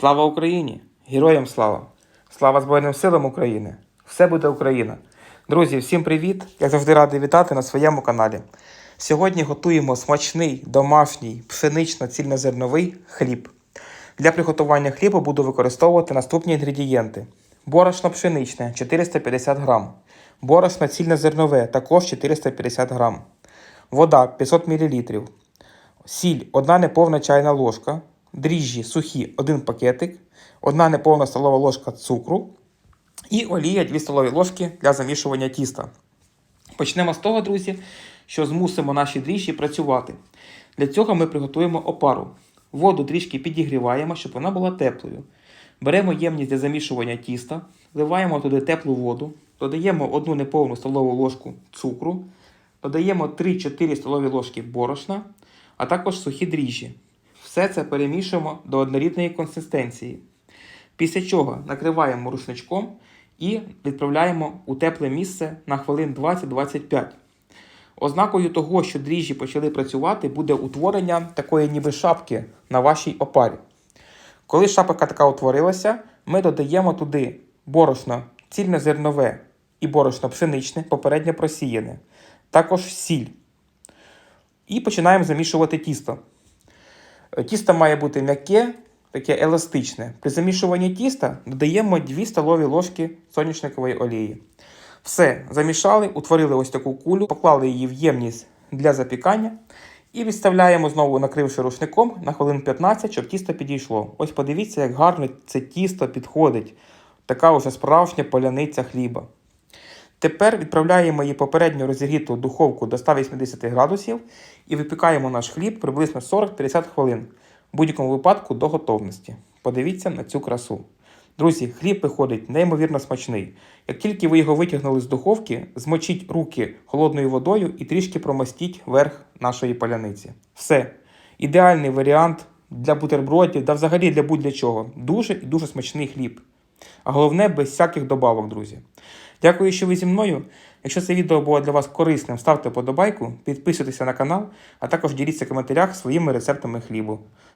Слава Україні! Героям слава! Слава Збройним силам України! Все буде Україна! Друзі, всім привіт! Я завжди радий вітати на своєму каналі. Сьогодні готуємо смачний домашній пшенично-цільнозерновий хліб. Для приготування хлібу буду використовувати наступні інгредієнти: борошно пшеничне 450 грам, борошно цільнозернове також 450 грам, вода 500 мл, сіль 1 неповна чайна ложка, дріжджі сухі 1 пакетик, 1 неповна столова ложка цукру і олія 2 столові ложки для замішування тіста. Почнемо з того, друзі, що змусимо наші дріжджі працювати. Для цього ми приготуємо опару. Воду трішки підігріваємо, щоб вона була теплою. Беремо ємність для замішування тіста, вливаємо туди теплу воду, додаємо 1 неповну столову ложку цукру, додаємо 3-4 столові ложки борошна, а також сухі дріжджі. Все це перемішуємо до однорідної консистенції. Після чого накриваємо рушничком і відправляємо у тепле місце на хвилин 20-25. Ознакою того, що дріжджі почали працювати, буде утворення такої ніби шапки на вашій опарі. Коли шапка така утворилася, ми додаємо туди борошно цільнозернове і борошно пшеничне, попередньо просіяне, також сіль. І починаємо замішувати тісто. Е, Тісто має бути м'яке, таке еластичне. При замішуванні тіста додаємо 2 столові ложки соняшникової олії. Все, замішали, утворили ось таку кулю, поклали її в ємність для запікання і відставляємо знову, накривши рушником на хвилин 15, щоб тісто підійшло. Ось подивіться, як гарно це тісто підходить. Така вже справжня поляниця хліба. Тепер відправляємо її попередньо розігріту духовку до 180 градусів і випікаємо наш хліб приблизно 40-50 хвилин, в будь-якому випадку до готовності. Подивіться на цю красу. Друзі, хліб виходить неймовірно смачний. Як тільки ви його витягнули з духовки, змочіть руки холодною водою і трішки промастіть верх нашої паляниці. Все. Ідеальний варіант для бутербродів та взагалі для будь-для чого. Дуже і дуже смачний хліб. А головне, без всяких добавок, друзі. Дякую, що ви зі мною. Якщо це відео було для вас корисним, ставте подобайку, підписуйтесь на канал, а також діліться в коментарях своїми рецептами хлібу.